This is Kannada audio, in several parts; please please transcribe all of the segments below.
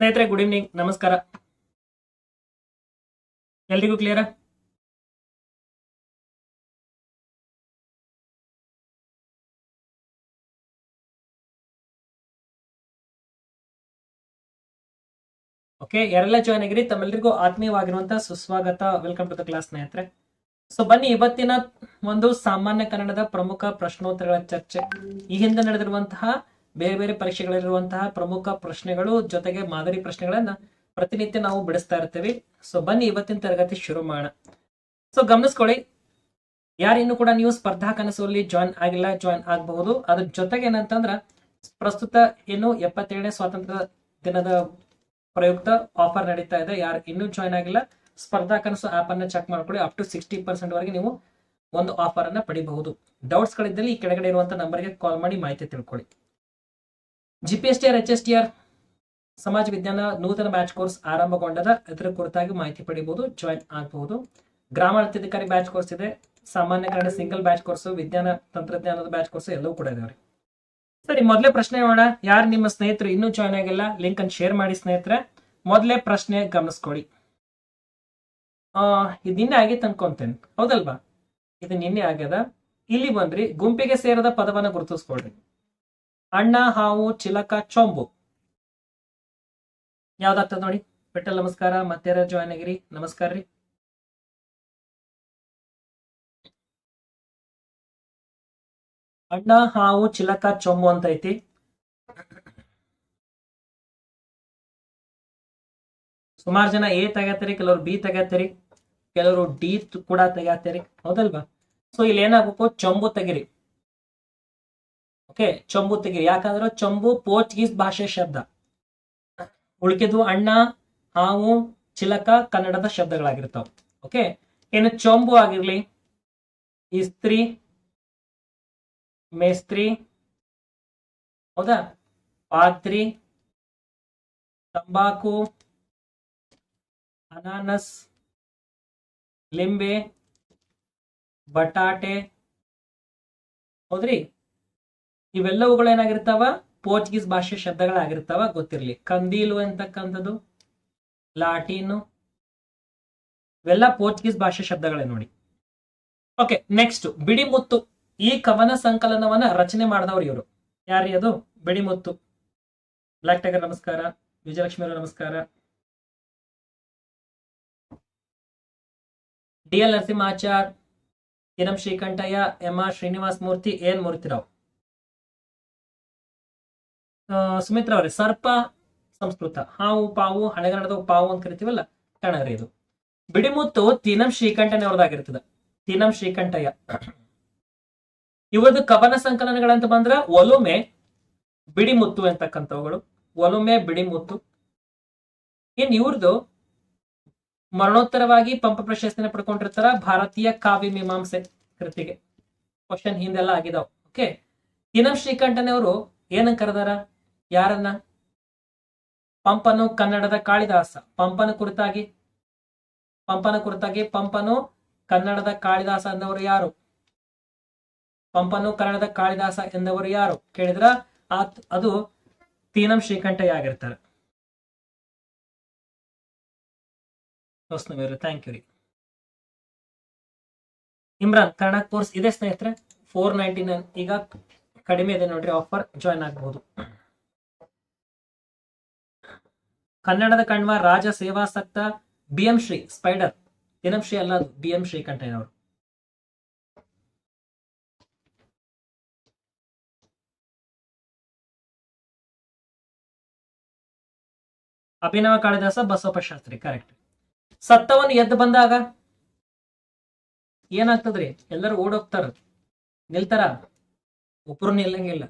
ಸ್ನೇಹಿತರೆ ಗುಡ್ ಈವ್ನಿಂಗ್ ನಮಸ್ಕಾರ. ಎಲ್ರಿಗೂ ಕ್ಲಿಯರಾ ಓಕೆ ಯಾರೆಲ್ಲ ಜಾಯ್ನ್ ಆಗಿರಿ? ತಮ್ಮೆಲ್ಲರಿಗೂ ಆತ್ಮೀಯವಾಗಿರುವಂತಹ ಸುಸ್ವಾಗತ. ವೆಲ್ಕಮ್ ಟು ದ ಕ್ಲಾಸ್ ಸ್ನೇಹಿತರೆ. ಸೊ ಬನ್ನಿ, ಇವತ್ತಿನ ಒಂದು ಸಾಮಾನ್ಯ ಕನ್ನಡದ ಪ್ರಮುಖ ಪ್ರಶ್ನೋತ್ತರಗಳ ಚರ್ಚೆ. ಈ ಹಿಂದೆ ನಡೆದಿರುವಂತಹ ಬೇರೆ ಬೇರೆ ಪರೀಕ್ಷೆಗಳಲ್ಲಿರುವಂತಹ ಪ್ರಮುಖ ಪ್ರಶ್ನೆಗಳು ಜೊತೆಗೆ ಮಾದರಿ ಪ್ರಶ್ನೆಗಳನ್ನ ಪ್ರತಿನಿತ್ಯ ನಾವು ಬಿಡಿಸ್ತಾ ಇರ್ತೀವಿ. ಸೊ ಬನ್ನಿ ಇವತ್ತಿನ ತರಗತಿ ಶುರು ಮಾಡೋಣ. ಸೊ ಗಮನಿಸ್ಕೊಳ್ಳಿ. ಯಾರು ಇನ್ನು ಕೂಡ ನೀವು ಸ್ಪರ್ಧಾ ಕನಸಲ್ಲಿ ಜಾಯಿನ್ ಆಗಿಲ್ಲ ಜಾಯಿನ್ ಆಗಬಹುದು. ಅದ್ರ ಜೊತೆಗೆ ಏನಂತಂದ್ರ, ಪ್ರಸ್ತುತ ಏನು ಎಪ್ಪತ್ತೇಳನೇ ಸ್ವಾತಂತ್ರ್ಯ ದಿನದ ಪ್ರಯುಕ್ತ ಆಫರ್ ನಡೀತಾ ಇದೆ. ಯಾರು ಇನ್ನೂ ಜಾಯಿನ್ ಆಗಿಲ್ಲ, ಸ್ಪರ್ಧಾ ಕನಸು ಆಪ್ ಅನ್ನ ಚೆಕ್ ಮಾಡ್ಕೊಳ್ಳಿ. ಅಪ್ ಟು ಸಿಕ್ಸ್ಟಿ ಪರ್ಸೆಂಟ್ ವರೆಗೆ ನೀವು ಒಂದು ಆಫರ್ ಅನ್ನ ಪಡಿಬಹುದು. ಡೌಟ್ಸ್ ಗಳಿದ್ದಲ್ಲಿ ಈ ಕೆಳಗಡೆ ಇರುವಂತಹ ನಂಬರ್ಗೆ ಕಾಲ್ ಮಾಡಿ ಮಾಹಿತಿ ತಿಳ್ಕೊಳ್ಳಿ. G P S T R H S T R ಸಮಾಜ ವಿಜ್ಞಾನ ನೂತನ ಬ್ಯಾಚ್ ಕೋರ್ಸ್ ಆರಂಭಗೊಂಡದ ಇದರ ಕುರಿತಾಗಿ ಮಾಹಿತಿ ಪಡಿಬಹುದು ಜಾಯಿನ್ ಆಗಬಹುದು. ಗ್ರಾಮಾಡಳಿತಾಧಿಕಾರಿ ಬ್ಯಾಚ್ ಕೋರ್ಸ್ ಇದೆ, ಸಾಮಾನ್ಯ ಕನ್ನಡ ಸಿಂಗಲ್ ಬ್ಯಾಚ್ ಕೋರ್ಸ್ ವಿಜ್ಞಾನ ತಂತ್ರಜ್ಞಾನದ ಬ್ಯಾಚ್ ಕೋರ್ಸ್ ಎಲ್ಲವೂ ಕೂಡ ಇದಾವೆ ಸರಿ, ಮೊದಲೇ ಪ್ರಶ್ನೆ ಮಾಡೋಣ ಯಾರು ನಿಮ್ಮ ಸ್ನೇಹಿತರು ಇನ್ನೂ ಜಾಯ್ನ್ ಆಗಿಲ್ಲ ಲಿಂಕ್ ಅನ್ನು ಶೇರ್ ಮಾಡಿ ಸ್ನೇಹಿತರೆ. ಮೊದಲೇ ಪ್ರಶ್ನೆ ಗಮನಿಸ್ಕೊಳ್ಳಿ. ಇದು ನಿನ್ನೆ ಆಗಿತ್ತು ಅನ್ಕೊಂತೇನೆ, ಹೌದಲ್ವಾ? ಇದು ನಿನ್ನೆ ಆಗ್ಯದ. ಇಲ್ಲಿ ಬಂದ್ರಿ, ಗುಂಪಿಗೆ ಸೇರದ ಪದವನ್ನು ಗುರುತಿಸ್ಕೊಳ್ರಿ. ಅಣ್ಣ, ಹಾವು, ಚಿಲಕ, ಚೊಂಬು. ಯಾವ್ದಾಗ್ತದ ನೋಡಿ? ಪೆಟ್ಟಲ್ ನಮಸ್ಕಾರ ಮತ್ತೆ ಜಾಯ್ನ್ ಆಗಿರಿ ನಮಸ್ಕಾರ ರೀ. ಅಣ್ಣ, ಹಾವು, ಚಿಲಕ, ಚೊಂಬು ಅಂತ ಐತಿ. ಸುಮಾರು ಜನ ಎ ತೆಗತ್ತೀರಿ ಕೆಲವರು ಬಿ ತೆಗತ್ತೀರಿ ಕೆಲವರು ಡಿ ಕೂಡ ತೆಗತ್ತೀರಿ ಹೌದಲ್ವಾ? ಸೊ ಇಲ್ಲಿ ಏನಾಗಬೇಕು ಚೊಂಬು ತೆಗಿರಿ. ಓಕೆ ಚೊಂಬು ತೆಗಿರಿ. ಯಾಕಂದ್ರೆ ಚೊಂಬು ಪೋರ್ಚುಗೀಸ್ ಭಾಷೆ ಶಬ್ದ. ಉಳಿಕೆದು ಅಣ್ಣ, ಹಾವು, ಚಿಲಕ, ಕನ್ನಡದ ಶಬ್ದಗಳಾಗಿರ್ತಾವ. ಓಕೆ ಏನು ಚೊಂಬು ಆಗಿರ್ಲಿ. ಇಸ್ತ್ರಿ, ಮೇಸ್ತ್ರಿ, ಹೌದಾ? ಪಾತ್ರಿ, ತಂಬಾಕು, ಅನಾನಸ್, ಲಿಂಬೆ, ಬಟಾಟೆ, ಹೌದ್ರಿ? ಇವೆಲ್ಲವುಗಳು ಏನಾಗಿರ್ತಾವ? ಪೋರ್ಚುಗೀಸ್ ಭಾಷೆ ಶಬ್ದಗಳಾಗಿರ್ತಾವ, ಗೊತ್ತಿರ್ಲಿ. ಕಂದೀಲು ಅಂತಕ್ಕಂಥದ್ದು ಲಾಟೀನು? ಇವೆಲ್ಲ ಪೋರ್ಚುಗೀಸ್ ಭಾಷೆ ಶಬ್ದಗಳೇ ನೋಡಿ. Okay, next. ಬಿಡಿಮುತ್ತು. ಈ ಕವನ ಸಂಕಲನವನ್ನ ರಚನೆ ಮಾಡಿದವರು ಇವರು. ಯಾರಿ ಅದು? ಬಿಡಿಮುತ್ತು. ಬ್ಲಾಕ್ ಟೈಗರ್ ನಮಸ್ಕಾರ. ವಿಜಯಲಕ್ಷ್ಮಿ ಅವರು ನಮಸ್ಕಾರ. D L Narasimhachar M Srikantaiah, M R Srinivas Murthy N Murthyrao Sumitra ಅವರೇ, ಸರ್ಪ ಸಂಸ್ಕೃತ. ಹಾವು, ಪಾವು ಹಳೆಗನ್ನಡದ ಪಾವು ಅಂತ ಕರಿತೀವಲ್ಲ, ಕಣರಿ ಇದು ಬಿಡಿಮುತ್ತು ತೀನಂ ಶ್ರೀಕಂಠನೇ ಅವ್ರದ್ದಾಗಿರ್ತದ ತೀನಂ ಶ್ರೀಕಂಠಯ್ಯ. ಇವರದ್ದು ಕವನ ಸಂಕಲನಗಳಂತ ಬಂದ್ರ ಒಲುಮೆ ಬಿಡಿಮುತ್ತು ಅಂತಕ್ಕಂಥವುಗಳು. ಒಲುಮೆ, ಬಿಡಿಮುತ್ತು. ಇನ್ ಇವ್ರದ್ದು ಮರಣೋತ್ತರವಾಗಿ ಪಂಪ ಪ್ರಶಸ್ತಿನ ಪಡ್ಕೊಂಡಿರ್ತಾರ ಭಾರತೀಯ ಕಾವ್ಯ ಮೀಮಾಂಸೆ ಕೃತಿಗೆ. ಕ್ವಶನ್ ಹಿಂದೆಲ್ಲ ಆಗಿದಾವ್. ಓಕೆ ತೀನಂ ಶ್ರೀಕಂಠನವರು ಏನಂತ ಕರೆದಾರ? ಯಾರನ್ನ? ಪಂಪನು ಕನ್ನಡದ ಕಾಳಿದಾಸ. ಪಂಪನ ಕುರಿತಾಗಿ? ಪಂಪನ ಕುರಿತಾಗಿ ಪಂಪನು ಕನ್ನಡದ ಕಾಳಿದಾಸ ಎಂದವರು ಯಾರು? ಪಂಪನು ಕನ್ನಡದ ಕಾಳಿದಾಸ ಎಂದವರು ಯಾರು? ಕೇಳಿದ್ರ? ಅದು ತೀನಂ ಶ್ರೀಕಂಠಯ್ಯ ಆಗಿರ್ತಾರೆ ಥ್ಯಾಂಕ್ ಯು ರೀ. ಇಮ್ರಾನ್ ಕನ್ನಡ ಕೋರ್ಸ್ ಇದೆ ಸ್ನೇಹಿತರೆ. ಫೋರ್ ನೈಂಟಿ ನೈನ್ ಈಗ ಕಡಿಮೆ ಇದೆ ನೋಡ್ರಿ ಆಫರ್ ಜಾಯ್ನ್ ಆಗಬಹುದು ಕನ್ನಡದ ಕಣ್ವ ರಾಜ ಸೇವಾಸಕ್ತ ಬಿ ಎಂ ಶ್ರೀ, ಸ್ಪೈಡರ್. ದಿನಂ ಶ್ರೀ ಅಲ್ಲ ಬಿ ಎಂ ಶ್ರೀಕಂಠಯ್ಯನವರು. ಅಭಿನವ ಕಾಳಿದಾಸ ಬಸವಪ್ಪ ಶಾಸ್ತ್ರಿ ಕರೆಕ್ಟ್ ಸತ್ತವನ್ ಎದ್ದು ಬಂದಾಗ ಏನಾಗ್ತದ್ರಿ? ಎಲ್ಲರೂ ಓಡೋಗ್ತಾರ. ನಿಲ್ತಾರ? ಒಬ್ರು ನಿಲ್ಲಂಗಿಲ್ಲ.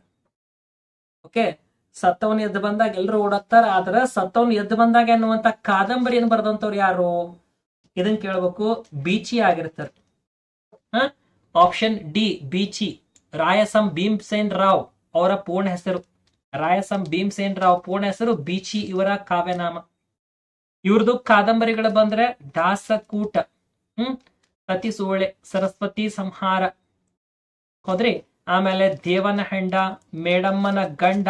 ಓಕೆ ಸತ್ತವನ್ ಎದ್ದು ಬಂದಾಗ ಎಲ್ಲರೂ ಓಡತ್ತಾರ ಆದ್ರ ಸತ್ತವನ್ ಎದ್ದು ಬಂದಾಗ ಎನ್ನುವಂತ ಕಾದಂಬರಿಯನ್ನು ಬರೆದಂತವ್ರು ಯಾರು? ಇದನ್ ಕೇಳ್ಬೇಕು. ಬೀಚಿ ಆಗಿರ್ತಾರ. Option D, Beechi. Rayasam Bhimsen Rao ಅವರ ಪೂರ್ಣ ಹೆಸರು. ರಾಯಸಂ ಭೀಮ್ಸೇನ್ ರಾವ್ ಪೂರ್ಣ ಹೆಸರು, ಬೀಚಿ ಇವರ ಕಾವ್ಯನಾಮ. ಇವ್ರದ್ದು ಕಾದಂಬರಿಗಳು ಬಂದ್ರೆ ದಾಸಕೂಟ, ಹ್ಮ್? ಸತಿ ಸೂಳೆ ಸರಸ್ವತಿ ಸಂಹಾರ. ಹೋದ್ರಿ? ಆಮೇಲೆ ದೇವನ ಹೆಂಡ ಮೇಡಮ್ಮನ ಗಂಡ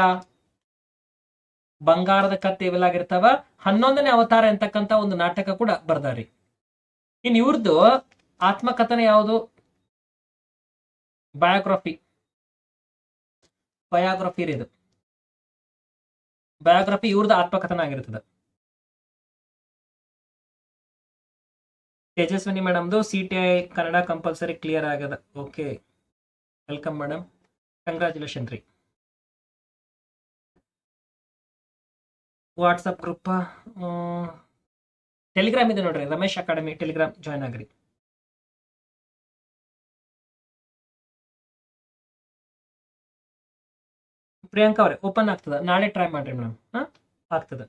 ಬಂಗಾರದ ಕತ್ತೆ ಇವೆಲ್ಲ ಆಗಿರ್ತಾವ ಹನ್ನೊಂದನೇ ಅವತಾರ ಅಂತಕ್ಕಂತ ಒಂದು ನಾಟಕ ಕೂಡ ಬರ್ದಾರಿ. ಇನ್ ಇವ್ರದ್ದು ಆತ್ಮಕಥನ ಯಾವುದು? ಬಯೋಗ್ರಫಿ ಬಯೋಗ್ರಫಿ ಇದು. ಬಯೋಗ್ರಫಿ ಇವ್ರದ್ದು ಆತ್ಮಕಥನ ಆಗಿರ್ತದ. Tejaswini ಮೇಡಮ್ದು C T I Kannada compulsory clear ಆಗ್ಯದ. ಓಕೆ ವೆಲ್ಕಮ್ ಮೇಡಮ್ ಕಂಗ್ರ್ಯಾಚುಲೇಷನ್ ರೀ. ವಾಟ್ಸಪ್ ಗ್ರೂಪ್ ಟೆಲಿಗ್ರಾಮ್ ಇದೆ ನೋಡ್ರಿ, ರಮೇಶ್ ಅಕಾಡೆಮಿ ಟೆಲಿಗ್ರಾಮ್ ಜಾಯ್ನ್ ಆಗ್ರಿ. ಪ್ರಿಯಾಂಕಾ ಅವ್ರೆ ಓಪನ್ ಆಗ್ತದ? ನಾಳೆ ಟ್ರೈ ಮಾಡ್ರಿ ಮೇಡಮ್ ಹಾ? ಆಗ್ತದ.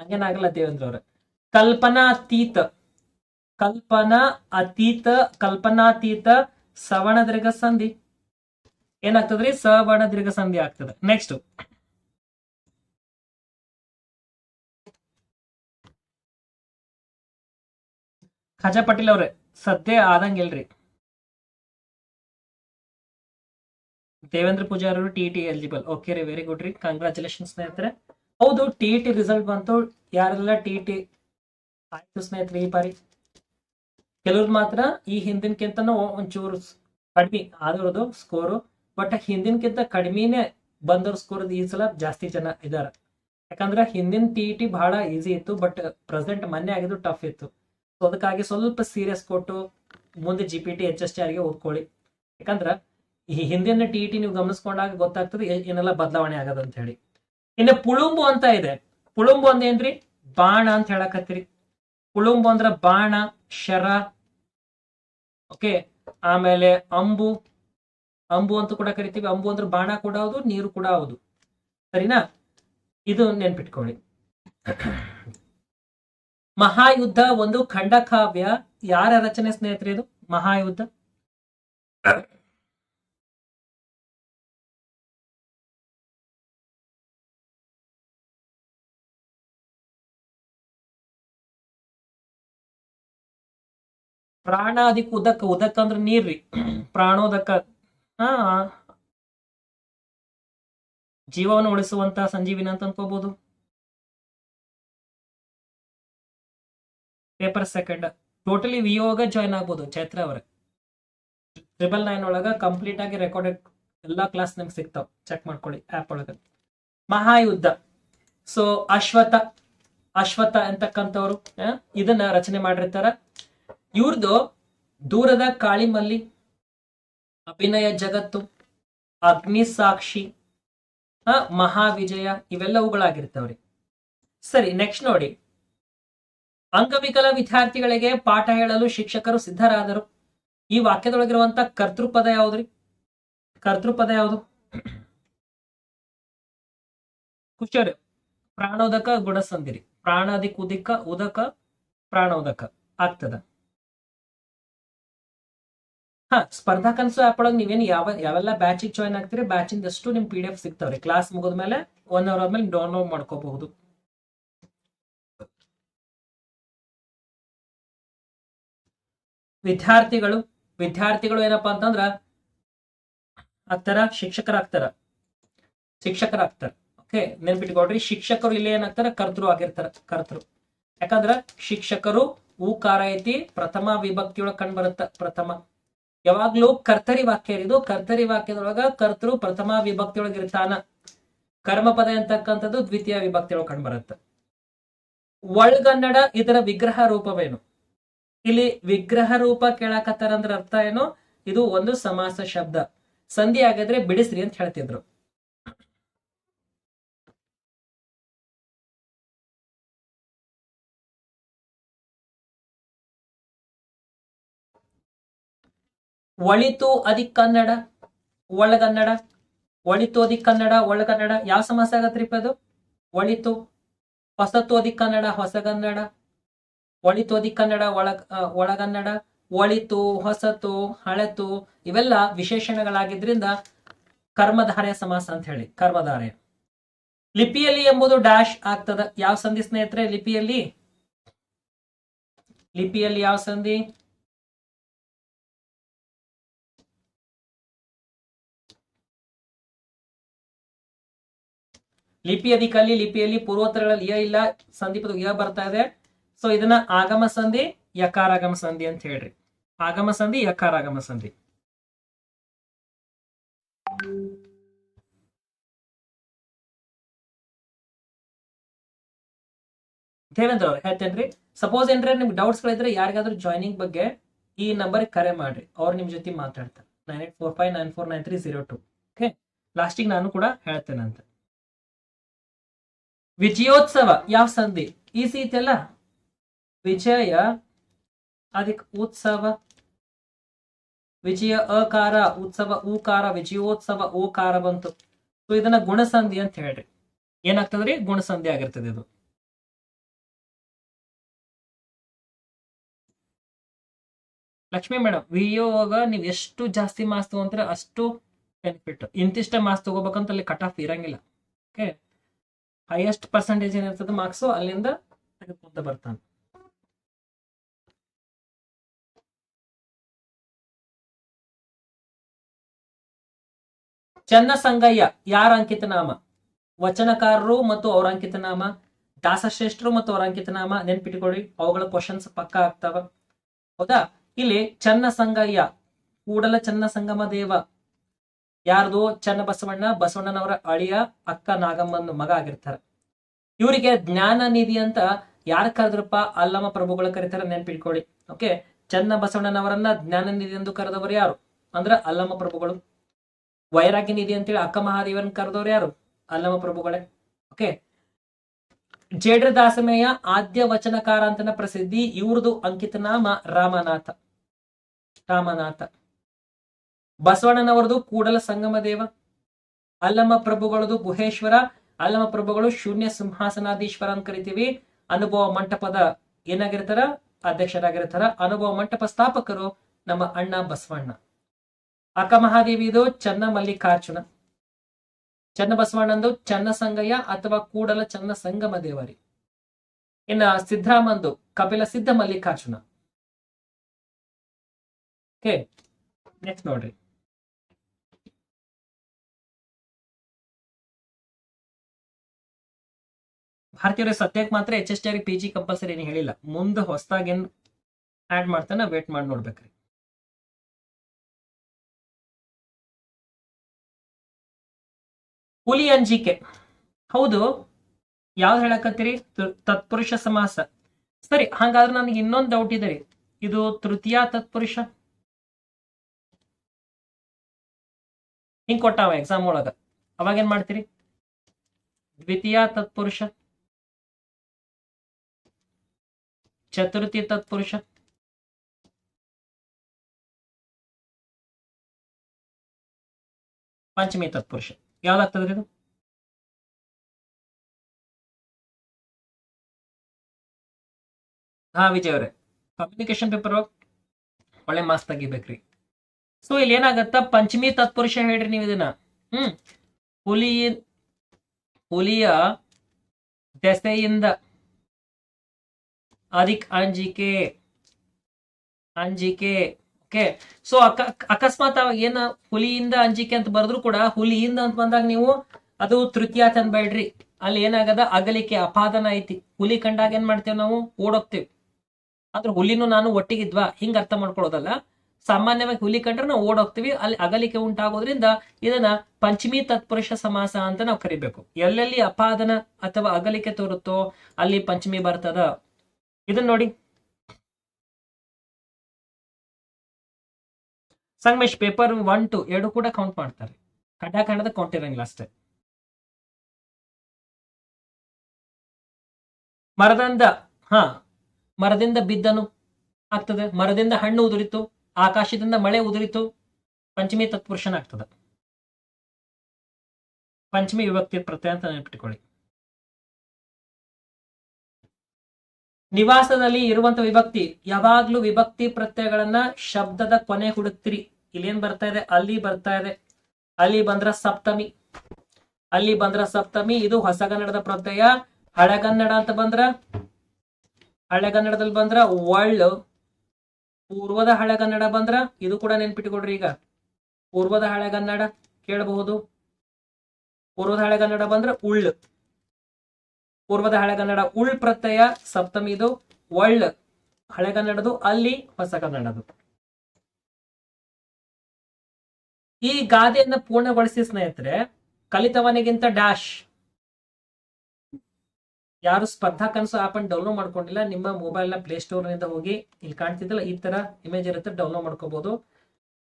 ಹಂಗೇನಾಗಲ್ಲ ದೇವೇಂದ್ರ ಅವ್ರೆ. ಕಲ್ಪನಾತೀತ ಕಲ್ಪನಾ ಅತೀತ ಕಲ್ಪನಾತೀತ ಸವಣದ್ರಿಗ ಸಂಧಿ. ಏನಾಗ್ತದ್ರಿ? ಸವರ್ಣ ದೀರ್ಘ ಸಂಧಿ ಆಗ್ತದೆ. ನೆಕ್ಸ್ಟ್ ಖಜಾ ಪಟೀಲ್ ಅವ್ರೆ ಸದ್ಯ ಆದಂಗಿಲ್ರಿ ದೇವೇಂದ್ರ ಪೂಜಾರಿ ಅವರು ಟಿ ಟಿ ಎಲಿಜಿಬಲ್ ಓಕೆ ರೀ ವೆರಿ ಗುಡ್ ರೀ. ಕಂಗ್ರಾಚುಲೇಷನ್ ಸ್ನೇಹಿತರೆ. ಹೌದು ಟಿ ಟಿ ರಿಸಲ್ಟ್ ಬಂತು. ಯಾರೆಲ್ಲ ಟಿ ಟಿ ಆಯ್ತು ಸ್ನೇಹಿತರೆ ಈ ಬಾರಿ? ಕೆಲವ್ರು ಮಾತ್ರ ಈ ಹಿಂದಿನಕ್ಕಿಂತನೂ ಒಂಚೂರು ಕಡಿಮೆ ಆದ್ರದ್ದು ಸ್ಕೋರು ಬಟ್ ಹಿಂದಿನಕ್ಕಿಂತ ಕಡಿಮೆನೆ ಬಂದರ್ ಸ್ಕೋರ್ ಈ ಸಲ ಜಾಸ್ತಿ ಜನ ಇದಾರ. ಯಾಕಂದ್ರೆ ಹಿಂದಿನ ಟಿ ಟಿ ಬಹಳ ಈಸಿ ಇತ್ತು ಬಟ್ ಪ್ರೆಸೆಂಟ್ ಮೊನ್ನೆ ಆಗಿದ್ದು ಟಫ್ ಇತ್ತು. ಸೊ ಅದಕ್ಕಾಗಿ ಸ್ವಲ್ಪ ಸೀರಿಯಸ್ ಕೊಟ್ಟು ಮುಂದೆ G P T H S T ಆರ್ಗೆ ಓದ್ಕೊಳ್ಳಿ. ಯಾಕಂದ್ರೆ ಈ ಹಿಂದಿನ ಟಿ ಟಿ ನೀವು ಗಮನಿಸ್ಕೊಂಡಾಗ ಗೊತ್ತಾಗ್ತದೆ ಏನೆಲ್ಲ ಬದಲಾವಣೆ ಆಗದ ಅಂತ ಹೇಳಿ. ಇನ್ನು ಪುಳುಂಬು ಅಂತ ಇದೆ. ಪುಳುಂಬು ಅಂದ್ ಏನ್ರಿ? ಬಾಣ ಅಂತ ಹೇಳಕತ್ತಿರಿ. ಪುಳುಂಬು ಅಂದ್ರ ಬಾಣ, ಶರ ಓಕೆ ಆಮೇಲೆ ಅಂಬು ಅಂಬು ಅಂತ ಕೂಡ ಕರಿತೀವಿ. ಅಂಬು ಅಂದ್ರೆ ಬಾಣ ಕೂಡ ಹೌದು, ನೀರು ಕೂಡ ಹೌದು. ಸರಿನಾ? ಇದು ನೆನ್ಪಿಟ್ಕೊಳ್ಳಿ. ಮಹಾಯುದ್ಧ ಒಂದು ಖಂಡಕಾವ್ಯ. ಯಾರ ರಚನೆ ಸ್ನೇಹಿತರೆ ಇದು? ಮಹಾಯುದ್ಧ? ಪ್ರಾಣಾದಿಕ್ ಉದಕ ಉದಕ ಅಂದ್ರೆ ನೀರ್ರಿ. ಪ್ರಾಣೋದಕ. ಹಾ. ಜೀವವನ್ನು ಉಳಿಸುವಂತ ಸಂಜೀವಿನ ಅಂತ ಅನ್ಕೋಬಹುದು ಪೇಪರ್ ಸೆಕೆಂಡ್ ಟೋಟಲಿ ವಿಯೋಗ ಜಾಯ್ನ್ ಆಗ್ಬೋದು ಚೈತ್ರ ಅವರ. ಟ್ರಿಬಲ್ ನೈನ್ ಒಳಗ ಕಂಪ್ಲೀಟ್ ಆಗಿ ರೆಕಾರ್ಡೆಡ್ ಎಲ್ಲಾ ಕ್ಲಾಸ್ ನಿಮ್ಗೆ ಸಿಗ್ತಾವ್. ಚೆಕ್ ಮಾಡ್ಕೊಳ್ಳಿ ಆಪ್ ಒಳಗ. ಮಹಾಯುದ್ಧ. ಸೊ ಅಶ್ವಥ. ಅಶ್ವಥ ಅಂತಕ್ಕಂಥವ್ರು ಇದನ್ನ ರಚನೆ ಮಾಡಿರ್ತಾರ. ಇವ್ರದ್ದು ದೂರದ ಕಾಳಿಮಲ್ಲಿ ಅಭಿನಯ ಜಗತ್ತು ಅಗ್ನಿ ಸಾಕ್ಷಿ ಆ, ಮಹಾವಿಜಯ ಇವೆಲ್ಲವುಗಳಾಗಿರ್ತವ್ರಿ. ಸರಿ ನೆಕ್ಸ್ಟ್ ನೋಡಿ. ಅಂಗವಿಕಲ ವಿದ್ಯಾರ್ಥಿಗಳಿಗೆ ಪಾಠ ಹೇಳಲು ಶಿಕ್ಷಕರು ಸಿದ್ಧರಾದರು. ಈ ವಾಕ್ಯದೊಳಗಿರುವಂತ ಕರ್ತೃಪದ ಯಾವ್ದ್ರಿ? ಕರ್ತೃಪದ ಯಾವುದು? ಹುಷಾರ ಪ್ರಾಣೋದಕ ಗುಣಸಂದಿರಿ ಪ್ರಾಣಾದಿಕ್ ಉದಿಕ ಉದಕ ಪ್ರಾಣೋದಕ ಆಗ್ತದ. ಹಾ, ಸ್ಪರ್ಧಾ ಕನಸು ಆ್ಯಪ್ ಒಳಗೆ ನೀವೇನು ಯಾವ, ಯಾವೆಲ್ಲ ಬ್ಯಾಚಿಗೆ ಜಾಯ್ನ್ ಆಗ್ತೀರಿ ಬ್ಯಾಚಿಂದಷ್ಟು ನಿಮ್ ಪಿ ಡಿ ಎಫ್ ಸಿಗ್ತಾವ್ರಿ. ಕ್ಲಾಸ್ ಮುಗಿದ್ಮೇಲೆ ಒನ್ ಅವರ್ ಆದ್ಮೇಲೆ ಡೌನ್ಲೋಡ್ ಮಾಡ್ಕೋಬಹುದು. ವಿದ್ಯಾರ್ಥಿಗಳು ವಿದ್ಯಾರ್ಥಿಗಳು ಏನಪ್ಪಾ ಅಂತಂದ್ರ ಆಗ್ತಾರ ಶಿಕ್ಷಕರಾಗ್ತಾರ. ಶಿಕ್ಷಕರಾಗ್ತಾರ. ಓಕೆ ನೆನ್ಪಿಟ್ಕೊಡ್ರಿ ಶಿಕ್ಷಕರು ಇಲ್ಲಿ ಏನಾಗ್ತಾರ, ಕರ್ತೃ ಆಗಿರ್ತಾರ, ಕರ್ತೃ. ಯಾಕಂದ್ರ ಶಿಕ್ಷಕರು, ಊಕಾರ ಐತಿ, ಪ್ರಥಮ ವಿಭಕ್ತಿಯೊಳಗ ಕಂಡು ಬರುತ್ತ, ಪ್ರಥಮ. ಯಾವಾಗ್ಲೂ ಕರ್ತರಿ ವಾಕ್ಯ ಇರೋದು. ಕರ್ತರಿ ವಾಕ್ಯದೊಳಗ ಕರ್ತೃ ಪ್ರಥಮ ವಿಭಕ್ತಿಯೊಳಗ ಇರ್ತಾನ. ಕರ್ಮಪದ ಅಂತಕ್ಕಂಥದ್ದು ದ್ವಿತೀಯ ವಿಭಕ್ತಿಯೊಳಗ ಕಂಡು ಬರುತ್ತೆ. ಒಳಗನ್ನಡ ಇದರ ವಿಗ್ರಹ ರೂಪವೇನು? ಇಲ್ಲಿ ವಿಗ್ರಹ ರೂಪ ಕೇಳಾಕತ್ತಾರ ಅಂದ್ರ ಅರ್ಥ ಏನು? ಇದು ಒಂದು ಸಮಾಸ ಶಬ್ದ. ಸಂಧಿ ಆಗಿದ್ರೆ ಬಿಡಿಸ್ರಿ ಅಂತ ಹೇಳ್ತಿದ್ರು. ಒಳಿತು ಅದಿ ಕನ್ನಡ, ಒಳಗನ್ನಡ, ಒಳಿತು ಅದಿ ಕನ್ನಡ, ಒಳಗನ್ನಡ. ಯಾವ ಸಮಾಸ ಆಗತ್ರಿಪ್ಪ ಅದು ಒಳಿತು, ಹೊಸತು ಅದಿ ಕನ್ನಡ, ಹೊಸಗನ್ನಡ. ಒಳಿತು ಅದಿ ಕನ್ನಡ, ಒಳ ಒಳಗನ್ನಡ. ಒಳಿತು, ಹೊಸತು, ಹಳತು, ಇವೆಲ್ಲ ವಿಶೇಷಣಗಳಾಗಿದ್ರಿಂದ ಕರ್ಮಧಾರಯ ಸಮಾಸ ಅಂತ ಹೇಳಿ ಕರ್ಮಧಾರಯ ಲಿಪಿಯಲ್ಲಿ ಎಂಬುದು ಡ್ಯಾಶ್ ಆಗ್ತದ. ಯಾವ ಸಂಧಿ ಸ್ನೇಹಿತರೆ, ಲಿಪಿಯಲ್ಲಿ? ಲಿಪಿಯಲ್ಲಿ ಯಾವ ಸಂಧಿ? ಲಿಪಿ ಅಧಿಕಲ್ಲಿ ಲಿಪಿಯಲ್ಲಿ ಪೂರ್ವೋತ್ತರಗಳಲ್ಲಿ ಯ ಇಲ್ಲ ಸಂಧಿಪದ ಯ ಬರ್ತಾ ಇದೆ. ಸೊ ಇದನ್ನ ಆಗಮ ಸಂಧಿ, ಯಕಾರಾಗಮ ಸಂಧಿ ಅಂತ ಹೇಳ್ರಿ. ಆಗಮ ಸಂಧಿ, ಯಕಾರಾಗಮ ಸಂಧಿ. ದೇವೇಂದ್ರ ಅವ್ರು, ಹೇಳ್ತೇನ್ರಿ. ಸಪೋಸ್ ಏನ್ರೆ, ನಿಮ್ಗೆ ಡೌಟ್ಸ್ ಗಳಿದ್ರೆ ಯಾರಿಗಾದ್ರೂ ಜಾಯ್ನಿಂಗ್ ಬಗ್ಗೆ ಈ ನಂಬರ್ ಕರೆ ಮಾಡ್ರಿ. ಅವ್ರು ನಿಮ್ ಜೊತೆ ಮಾತಾಡ್ತಾರೆ. Nine eight four five nine four nine three zero two okay ಲಾಸ್ಟಿಗೆ ನಾನು ಕೂಡ ಹೇಳ್ತೇನೆ ಅಂತ ವಿಜಯೋತ್ಸವ, ಯಾವ ಸಂಧಿ? ಈಸಿ ಇದೆಯಲ್ಲ ವಿಜಯ ಅದಕ್ಕೆ ಉತ್ಸವ. ವಿಜಯ, ಅಕಾರ, ಉತ್ಸವ ಊಕಾರ ವಿಜಯೋತ್ಸವ, ಓಕಾರ ಬಂತು. ಸೊ ಇದನ್ನ ಗುಣಸಂಧಿ ಅಂತ ಹೇಳ್ರಿ. ಏನಾಗ್ತದ್ರಿ? ಗುಣಸಂಧಿ ಆಗಿರ್ತದೆ ಇದು. ಲಕ್ಷ್ಮಿ ಮೇಡಮ್ ವಿಯೋಗ, ನೀವು ಎಷ್ಟು ಜಾಸ್ತಿ ಮಾಸ್ ತಗೊಂತೀರ ಅಷ್ಟು ಬೆನಿಫಿಟ್ ಇಂತಿಷ್ಟ ಮಾಸ್ ತಗೋಬೇಕಂತ ಅಲ್ಲಿ ಕಟ್ ಆಫ್ ಇರಂಗಿಲ್ಲ. ಓಕೆ ಹೈಯೆಸ್ಟ್ ಪರ್ಸೆಂಟೇಜ್ ಏನಿರ್ತದೆ ಮಾರ್ಕ್ಸು ಅಲ್ಲಿಂದ ತೆಗೆದುಕೊಂತ ಬರ್ತಾನೆ. ಚನ್ನ ಸಂಗಯ್ಯ ಯಾರ ಅಂಕಿತ ನಾಮ? ವಚನಕಾರರು ಮತ್ತು ಅವರ ಅಂಕಿತ ನಾಮ? ದಾಸಶ್ರೇಷ್ಠರು ಮತ್ತು ಅವರ ಅಂಕಿತ ನಾಮ? ನೆನ್ಪಿಟ್ಕೊಳ್ಳಿ, ಅವುಗಳ ಕ್ವಶನ್ಸ್ ಪಕ್ಕ ಆಗ್ತಾವ. ಹೌದಾ? ಇಲ್ಲಿ ಚನ್ನ ಸಂಗಯ್ಯ ಕೂಡಲ ಚನ್ನ ಸಂಗಮ ದೇವ. ಯಾರ್ದು? ಚನ್ನಬಸವಣ್ಣ, ಬಸವಣ್ಣನವರ ಅಳಿಯ ಅಕ್ಕ ನಾಗಮ್ಮನ ಮಗ ಆಗಿರ್ತಾರೆ. ಇವರಿಗೆ ಜ್ಞಾನ ನಿಧಿ ಅಂತ ಯಾರು ಕರೆದ್ರಪ್ಪ? ಅಲ್ಲಮ್ಮ ಪ್ರಭುಗಳ ಕರೀತಾರೆ, ನೆನ್ಪಿಟ್ಕೊಳ್ಳಿ. ಓಕೆ? ಚನ್ನ ಬಸವಣ್ಣನವರನ್ನ ಜ್ಞಾನ ನಿಧಿ ಎಂದು ಕರೆದವರು ಯಾರು? ಅಂದ್ರ ಅಲ್ಲಮ್ಮ ಪ್ರಭುಗಳು. ವೈರಾಗ್ಯ ನಿಧಿ ಅಂತೇಳಿ ಅಕ್ಕ ಮಹಾದೇವನ್ ಕರೆದವರು ಯಾರು? ಅಲ್ಲಮ್ಮ ಪ್ರಭುಗಳೇ. ಓಕೆ? ಜೇಡ್ರ ದಾಸಮೇಯ ಆದ್ಯ ವಚನಕಾರ ಅಂತನ ಪ್ರಸಿದ್ಧಿ ಇವ್ರದು ಅಂಕಿತ ನಾಮ ರಾಮನಾಥ. ರಾಮನಾಥ. ಬಸವಣ್ಣನವರದು ಕೂಡಲ ಸಂಗಮ ದೇವ ಅಲ್ಲಮ ಪ್ರಭುಗಳದು ಗುಹೇಶ್ವರ ಅಲ್ಲಮ ಪ್ರಭುಗಳು ಶೂನ್ಯ ಸಿಂಹಾಸನಾಧೀಶ್ವರ ಅಂತ ಕರಿತೀವಿ. ಅನುಭವ ಮಂಟಪದ ಏನಾಗಿರ್ತಾರ? ಅಧ್ಯಕ್ಷರಾಗಿರ್ತಾರ. ಅನುಭವ ಮಂಟಪ ಸ್ಥಾಪಕರು ನಮ್ಮ ಅಣ್ಣ ಬಸವಣ್ಣ. ಅಕ್ಕ ಮಹಾದೇವಿದು ಚನ್ನ ಮಲ್ಲಿಕಾರ್ಜುನ. ಚನ್ನ ಬಸವಣ್ಣಂದು ಚನ್ನ ಸಂಗಯ್ಯ ಅಥವಾ ಕೂಡಲ ಚನ್ನ ಸಂಗಮ ದೇವರಿ. ಇನ್ನ ಸಿದ್ದರಾಮಂದು ಕಪಿಲ ಸಿದ್ಧ ಮಲ್ಲಿಕಾರ್ಜುನ. ಓಕೆ ನೆಕ್ಸ್ಟ್ ನೋಡ್ರಿ. ಭಾರತೀಯರ ಸದ್ಯಕ್ಕೆ ಮಾತ್ರ H S T P G compulsory ಏನು ಹೇಳಿಲ್ಲ. ಮುಂದೆ ಹೊಸದಾಗಿ ಆ್ಯಡ್ ಮಾಡ್ತಾನೆ ವೇಟ್ ಮಾಡಿ ನೋಡ್ಬೇಕ್ರಿ. ಹುಲಿ ಅಂಜಿಕೆ ಹೌದು. ಯಾವ್ದು ಹೇಳಕತ್ತೀರಿ? ತತ್ಪುರುಷ ಸಮಾಸ. ಸರಿ, ಹಂಗಾದ್ರೆ ನನಗೆ ಇನ್ನೊಂದು ಡೌಟ್ ಇದೆ ರೀ. ಇದು ತೃತೀಯ ತತ್ಪುರುಷ? ಹಿಂಗ್ ಕೊಟ್ಟಾವ ಎಕ್ಸಾಮ್ ಒಳಗ. ಅವಾಗ ಏನ್ ಮಾಡ್ತೀರಿ? ದ್ವಿತೀಯ ತತ್ಪುರುಷ? ಚತುರ್ಥಿ ತತ್ಪುರುಷ. ಪಂಚಮಿ ತತ್ಪುರುಷ. ಯಾವ್ದಾಗ್ತದ್ರಿ ಇದು ಹಾ, ವಿಜಯ್ ಅವ್ರೆ. ಕಮ್ಯುನಿಕೇಶನ್ ಪೇಪರ್ ಒಳ್ಳೆ ಮಾಸ್ ತೆಗಿಬೇಕ್ರಿ. ಸೊ ಇಲ್ಲಿ ಏನಾಗತ್ತ? ಪಂಚಮಿ ತತ್ಪುರುಷ ಹೇಳ್ರಿ ನೀವು ಇದನ್ನ. ಹ್ಮ್. ಹುಲಿ ಹುಲಿಯ ದೆಸೆಯಿಂದ ಅದಿಕ್ ಅಂಜಿಕೆ ಅಂಜಿಕೆ ಓಕೆ ಸೊ ಅಕ, ಅಕಸ್ಮಾತ್ ಏನ ಹುಲಿಯಿಂದ ಅಂಜಿಕೆ ಅಂತ ಬರೆದ್ರು ಕೂಡ ಹುಲಿಯಿಂದ ಅಂತ ಬಂದಾಗ ನೀವು ಅದು ತೃತೀಯ ತಂದ್ಬೇಡ್ರಿ ಅಲ್ಲಿ ಏನಾಗದ? ಅಗಲಿಕೆ, ಅಪಾದನ ಐತಿ. ಹುಲಿ ಕಂಡಾಗ ಏನ್ ಮಾಡ್ತೇವೆ ನಾವು? ಓಡೋಗ್ತೇವೆ. ಆದ್ರೆ ಹುಲಿನೂ ನಾನು ಒಟ್ಟಿಗಿದ್ವಾ ಹಿಂಗ ಅರ್ಥ ಮಾಡ್ಕೊಳ್ಳೋದಲ್ಲ. ಸಾಮಾನ್ಯವಾಗಿ ಹುಲಿ ಕಂಡ್ರೆ ನಾವು ಓಡೋಗ್ತೀವಿ. ಅಲ್ಲಿ ಅಗಲಿಕೆ ಉಂಟಾಗೋದ್ರಿಂದ ಇದನ್ನ ಪಂಚಮಿ ತತ್ಪುರುಷ ಸಮಾಸ ಅಂತ ನಾವು ಕರಿಬೇಕು. ಎಲ್ಲೆಲ್ಲಿ ಅಪಾದನ ಅಥವಾ ಅಗಲಿಕೆ ತೋರುತ್ತೋ ಅಲ್ಲಿ ಪಂಚಮಿ ಬರ್ತದ. ಇದನ್ನ ನೋಡಿ. ಸಂಗಮೇಶ್ ಪೇಪರ್ ಒನ್ ಟು ಎರಡು ಕೂಡ ಕೌಂಟ್ ಮಾಡ್ತಾರೆ. ಕಡ್ಡಾಖಂಡದ ಕೌಂಟ್ ಇರಂಗಿಲ್ಲ ಅಷ್ಟೇ. ಮರದಿಂದ, ಹಾ, ಮರದಿಂದ ಬಿದ್ದನು ಆಗ್ತದೆ. ಮರದಿಂದ ಹಣ್ಣು ಉದುರಿತು, ಆಕಾಶದಿಂದ ಮಳೆ ಉದುರಿತು, ಪಂಚಮಿ ತತ್ಪುರುಷನ ಆಗ್ತದೆ ಪಂಚಮಿ ವಿಭಕ್ತಿ ಪ್ರತ್ಯಯ ಅಂತ ನೆನಪಿಟ್ಕೊಳ್ಳಿ. ನಿವಾಸದಲ್ಲಿ ಇರುವಂತ ವಿಭಕ್ತಿ, ಯಾವಾಗ್ಲೂ ವಿಭಕ್ತಿ ಪ್ರತ್ಯಯಗಳನ್ನ ಶಬ್ದದ ಕೊನೆ ಹುಡುಕ್ತಿರಿ. ಇಲ್ಲೇನ್ ಬರ್ತಾ ಇದೆ? ಅಲ್ಲಿ ಬರ್ತಾ ಇದೆ. ಅಲ್ಲಿ ಬಂದ್ರ ಸಪ್ತಮಿ. ಅಲ್ಲಿ ಬಂದ್ರ ಸಪ್ತಮಿ, ಇದು ಹೊಸಗನ್ನಡದ ಪ್ರತ್ಯಯ. ಹಳೆಗನ್ನಡ ಅಂತ ಬಂದ್ರ? ಹಳೆಗನ್ನಡದಲ್ಲಿ ಬಂದ್ರ ಒಳ್ಳು ಪೂರ್ವದ ಹಳೆಗನ್ನಡ ಬಂದ್ರ? ಇದು ಕೂಡ ನೆನ್ಪಿಟ್ಕೊಡ್ರಿ ಈಗ. ಪೂರ್ವದ ಹಳೆಗನ್ನಡ ಕೇಳಬಹುದು. ಪೂರ್ವದ ಹಳೆಗನ್ನಡ ಬಂದ್ರ ಉಳ್ಳು ಪೂರ್ವದ ಹಳೆಗನ್ನಡ ಉಳ್ ಪ್ರತ್ಯಯ, ಸಪ್ತಮಿದು ಒಳ್. ಹಳೆಗನ್ನಡದು ಅಲ್ಲಿ, ಹೊಸ ಕನ್ನಡದು. ಈ ಗಾದೆಯನ್ನು ಪೂರ್ಣಗೊಳಿಸಿ ಸ್ನೇಹಿತರೆ, ಕಲಿತವನಿಗಿಂತ ಡ್ಯಾಶ್. ಯಾರು ಸ್ಪರ್ಧಾ ಕನಸು ಆಪ್ ಅನ್ನು ಡೌನ್ಲೋಡ್ ಮಾಡ್ಕೊಂಡಿಲ್ಲ, ನಿಮ್ಮ ಮೊಬೈಲ್ನ ಪ್ಲೇ ಸ್ಟೋರ್ನಿಂದ ಹೋಗಿ ಇಲ್ಲಿ ಕಾಣ್ತಿದ್ದಲ್ಲ, ಈ ತರ ಇಮೇಜ್ ಇರುತ್ತೆ, ಡೌನ್ಲೋಡ್ ಮಾಡ್ಕೋಬಹುದು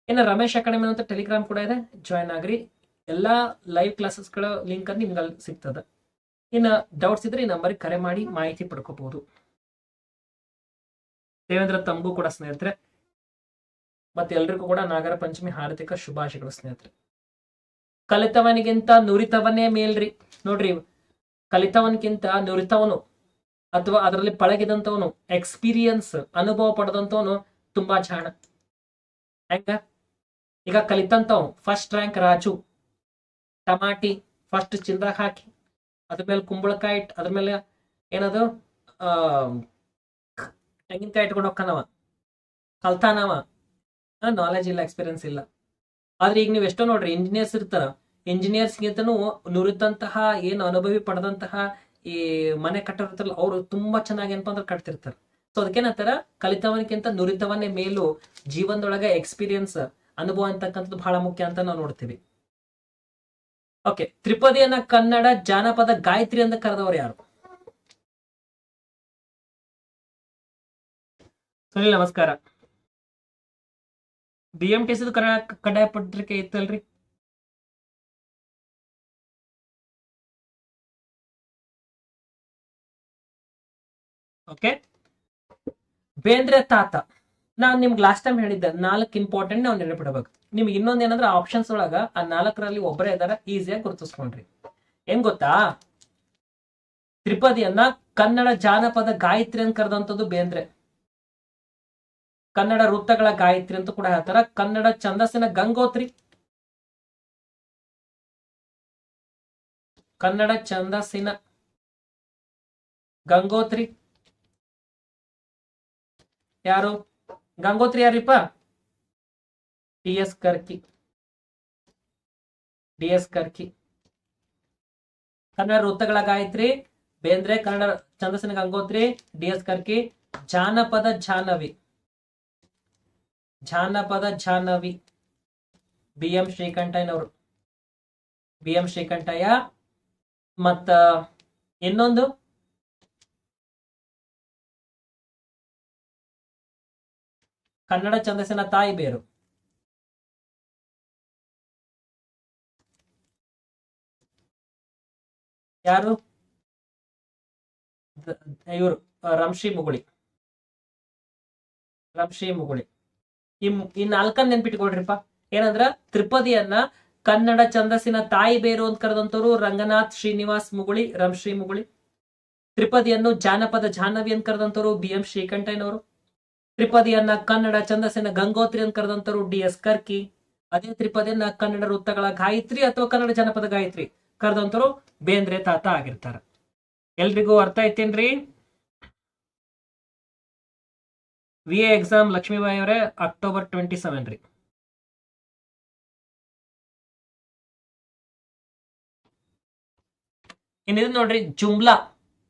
ಇನ್ನು ರಮೇಶ್ ಅಕಾಡೆಮಿ ಅಂತ ಟೆಲಿಗ್ರಾಮ್ ಕೂಡ ಇದೆ, ಜಾಯ್ನ್ ಆಗ್ರಿ. ಎಲ್ಲಾ ಲೈವ್ ಕ್ಲಾಸಸ್ಗಳ ಲಿಂಕ್ ಅನ್ನು ನಿಮ್ಗೆ ಅಲ್ಲಿ ಸಿಗ್ತದೆ. ಇನ್ನು ಡೌಟ್ಸ್ ಇದ್ರೆ ಈ ನಂಬರ್ಗೆ ಕರೆ ಮಾಡಿ ಮಾಹಿತಿ ಪಡ್ಕೋಬಹುದು ದೇವೇಂದ್ರ ತಂಬು ಕೂಡ ಸ್ನೇಹಿತರೆ, ಮತ್ತೆ ಎಲ್ರಿಗೂ ಕೂಡ ನಾಗರ ಪಂಚಮಿ ಹಾರ್ದಿಕ ಶುಭಾಶಯಗಳು ಸ್ನೇಹಿತರೆ. ಕಲಿತವನಿಗಿಂತ ನುರಿತವನೇ ಮೇಲ್ರಿ. ನೋಡ್ರಿ, ಕಲಿತವನ್ಕಿಂತ ನುರಿತವನು ಅಥವಾ ಅದರಲ್ಲಿ ಪಳಗಿದಂತವನು ಎಕ್ಸ್ಪೀರಿಯನ್ಸ್ ಅನುಭವ ಪಡೆದಂತವನು ತುಂಬಾ ಚಾಣ ಹೆಂಗ? ಈಗ ಕಲಿತಂತವ್ ಫಸ್ಟ್ ರ್ಯಾಂಕ್ ರಾಜು. ಟಮಾಟಿ ಫಸ್ಟ್ ಚಿಲ್ರ ಹಾಕಿ. ಅದ್ರ ಮೇಲೆ ಕುಂಬಳಕಾಯಿ ಅದ್ರ ಮೇಲೆ ಏನದು? ತೆಂಗಿನಕಾಯಿ ಇಟ್ಕೊಂಡು ಹೋಗ್ಕನವ ಕಲ್ತಾನವ. ನಾಲೆಜ್ ಇಲ್ಲ ಎಕ್ಸ್ಪೀರಿಯನ್ಸ್ ಇಲ್ಲ. ಆದ್ರೆ ಈಗ ನೀವು ಎಷ್ಟೋ ನೋಡ್ರಿ ಇಂಜಿನಿಯರ್ಸ್ ಇರ್ತಾರ. ಇಂಜಿನಿಯರ್ಸ್ಗಿಂತನೂ ನುರಿತಂತಹ ಏನು ಅನುಭವಿ ಪಡೆದಂತಹ ಈ ಮನೆ ಕಟ್ಟಿರ್ತಾರಲ್ಲ, ಅವರು ತುಂಬಾ ಚೆನ್ನಾಗಿ ಏನಪ್ಪಾ ಅಂದ್ರೆ ಕಟ್ತಿರ್ತಾರೆ. ಸೊ ಅದಕ್ಕೇನಂತಾರ ಕಲಿತವನಿಗಿಂತ ನುರಿತವನ್ನೇ ಮೇಲು ಜೀವನದೊಳಗೆ ಎಕ್ಸ್ಪೀರಿಯನ್ಸ್ ಅನುಭವ ಅಂತಕ್ಕಂಥದ್ದು ಬಹಳ ಮುಖ್ಯ ಅಂತ ನಾವು ನೋಡ್ತೀವಿ. ಓಕೆ, ತ್ರಿಪದಿಯನ್ನ ಕನ್ನಡ ಜಾನಪದ ಗಾಯತ್ರಿ ಅಂತ ಕರೆದವರು ಯಾರು? ಸುನಿಲ್ ನಮಸ್ಕಾರ. ಬಿ ಎಂ ಟಿ ಸಿ ಕಡ್ಡಾಯ ಪತ್ರಿಕೆ ಇತ್ತಲ್ರಿ? ಓಕೆ. ಬೇಂದ್ರೆ ತಾತ. ನಾನ್ ನಿಮ್ಗೆ ಲಾಸ್ಟ್ ಟೈಮ್ ಹೇಳಿದ್ದೆ ನಾಲ್ಕು ಇಂಪಾರ್ಟೆಂಟ್ ನಾವು ನೆನಪಿಡಬೇಕು. ನಿಮ್ಗೆ ಇನ್ನೊಂದು ಏನಂದ್ರೆ ಆಪ್ಷನ್ಸ್ ಒಳಗ ಆ ನಾಲ್ಕರಲ್ಲಿ ಒಬ್ಬರೇ ಇದಾರ ಈಸಿಯಾಗಿ ಗುರುತಿಸ್ಕೊಂಡ್ರಿ. ಹೆಂಗ್ ಗೊತ್ತಾ? ತ್ರಿಪದಿಯನ್ನ ಕನ್ನಡ ಜಾನಪದ ಗಾಯತ್ರಿ ಅಂತ ಕರೆದಂಥದ್ದು ಬೇಂದ್ರೆ. ಕನ್ನಡ ವೃತ್ತಗಳ ಗಾಯತ್ರಿ ಅಂತ ಕೂಡ ಹೇಳ್ತಾರ. ಕನ್ನಡ ಛಂದಸ್ಸಿನ ಗಂಗೋತ್ರಿ. ಕನ್ನಡ ಛಂದಸ್ಸಿನ ಗಂಗೋತ್ರಿ. ಯಾರು? Gangotri ಯಾರಿಪ್ಪ D S Karki. D S Karki. Kannada ವೃತ್ತಗಳ Gayatri, Bendre, Kannada ಛಂದಸ್ಸಿನ ಗಂಗೋತ್ರಿ, ಡಿ ಎಸ್ ಕರ್ಕಿ, ಜಾನಪದ ಜಾನವಿ ಜಾನಪದ ಜಾನವಿ ಬಿ ಎಂ ಶ್ರೀಕಂಠಯ್ಯನವರು. ಬಿ ಎಂ ಶ್ರೀಕಂಠಯ್ಯ ಮತ್ತ ಇನ್ನೊಂದು ಕನ್ನಡ ಛಂದಸ್ಸಿನ ತಾಯಿ ಬೇರು. ಯಾರು? ಇವರು ರಂಶ್ರೀ ಮುಗುಳಿ. ರಂಶ್ರೀ ಮುಗುಳಿ. ಇನ್ ಈ ನಾಲ್ಕನ್ ನೆನ್ಪಿಟ್ಕೊಳ್ರಿಪ್ಪ. ಏನಂದ್ರ ತ್ರಿಪದಿಯನ್ನ ಕನ್ನಡ ಛಂದಸ್ಸಿನ ತಾಯಿ ಬೇರು ಅಂತ ಕರೆದಂತವ್ರು ರಂಗನಾಥ್ ಶ್ರೀನಿವಾಸ್ ಮುಗುಳಿ ರಂಶ್ರೀ ಮುಗುಳಿ. ತ್ರಿಪದಿಯನ್ನು ಜಾನಪದ ಜಾಹ್ನವಿ ಅಂತ ಕರೆದಂತವ್ರು ಬಿ ಎಂ ಶ್ರೀಕಂಠಯ್ಯನವರು. ತ್ರಿಪದಿಯನ್ನ ಕನ್ನಡ ಛಂದಸ್ಸಿನ ಗಂಗೋತ್ರಿ ಅಂತ ಕರೆದಂತರು ಡಿ ಎಸ್ ಕರ್ಕಿ. ಅದೇ ತ್ರಿಪದಿಯನ್ನ ಕನ್ನಡ ವೃತ್ತಗಳ ಗಾಯತ್ರಿ ಅಥವಾ ಕನ್ನಡ ಜನಪದ ಗಾಯತ್ರಿ ಕರೆದಂತರು ಬೇಂದ್ರೆ ತಾತ ಆಗಿರ್ತಾರ. ಎಲ್ರಿಗೂ ಅರ್ಥ ಐತೇನ್ರಿ ವಿ ಎ ಎಕ್ಸಾಮ್ ಲಕ್ಷ್ಮೀಬಾಯಿ ಅವರೇ ಅಕ್ಟೋಬರ್ ಟ್ವೆಂಟಿ ಸೆವೆನ್ ರೀ. ಇನ್ನಿದ್ ನೋಡ್ರಿ, ಜುಮ್ಲಾ.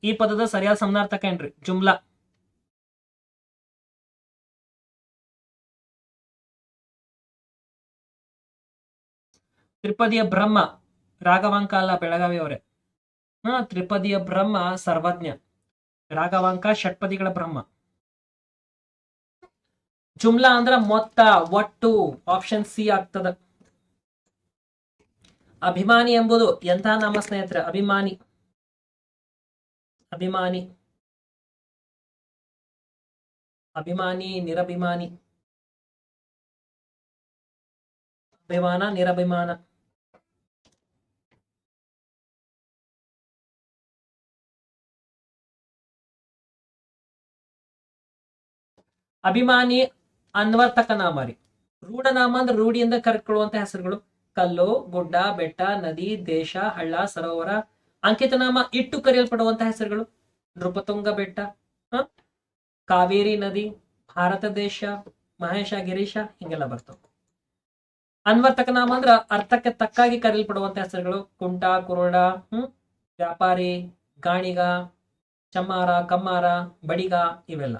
ಈ ಪದದ ಸರಿಯಾದ ಸಮನಾರ್ಥಕ ಏನ್ರಿ? ಜುಮ್ಲಾ. ತ್ರಿಪದಿಯ ಬ್ರಹ್ಮ ರಾಘವಾಂಕ ಅಲ್ಲ ಬೆಳಗಾವಿ ಅವರೇ ಹಾ, ತ್ರಿಪದಿಯ ಬ್ರಹ್ಮ ಸರ್ವಜ್ಞ, ರಾಘವಾಂಕ ಷಟ್ಪದಿಗಳ ಬ್ರಹ್ಮ. ಜುಮ್ಲಾ ಅಂದ್ರ ಮೊತ್ತ, ಒಟ್ಟು ಆಪ್ಷನ್ ಸಿ ಆಗ್ತದ. ಅಭಿಮಾನಿ ಎಂಬುದು ಎಂತಹ ನಮ್ಮ ಸ್ನೇಹಿತರೆ? ಅಭಿಮಾನಿ. ಅಭಿಮಾನಿ. ಅಭಿಮಾನಿ, ನಿರಭಿಮಾನಿ. ಅಭಿಮಾನ, ನಿರಭಿಮಾನ. ಅಭಿಮಾನಿ ಅನ್ವರ್ತಕ ನಾಮ ರೀ ರೂಢನಾಮ ಅಂದ್ರೆ ರೂಢಿಯಿಂದ ಕರ್ಕೊಳ್ಳುವಂತ ಹೆಸರುಗಳು. ಕಲ್ಲು, ಗುಡ್ಡ, ಬೆಟ್ಟ, ನದಿ, ದೇಶ, ಹಳ್ಳ, ಸರೋವರ, ಅಂಕಿತನಾಮ ಇಟ್ಟು ಕರೆಯಲ್ಪಡುವಂತಹ ಹೆಸರುಗಳು. ನೃಪತುಂಗ ಬೆಟ್ಟ? ಕಾವೇರಿ ನದಿ, ಭಾರತ ದೇಶ, ಮಹೇಶ ಗಿರೀಶ, ಹಿಂಗೆಲ್ಲ ಬರ್ತವೆ. ಅನ್ವರ್ತಕ ನಾಮ ಅಂದ್ರ ಅರ್ಥಕ್ಕೆ ತಕ್ಕಾಗಿ ಕರೆಯಲ್ಪಡುವಂತ ಹೆಸರುಗಳು. ಕುಂಟ, ಕುರುಡ ಹ್ಮ್ ವ್ಯಾಪಾರಿ, ಗಾಣಿಗ, ಚಮ್ಮಾರ, ಕಮ್ಮಾರ, ಬಡಿಗ ಇವೆಲ್ಲ.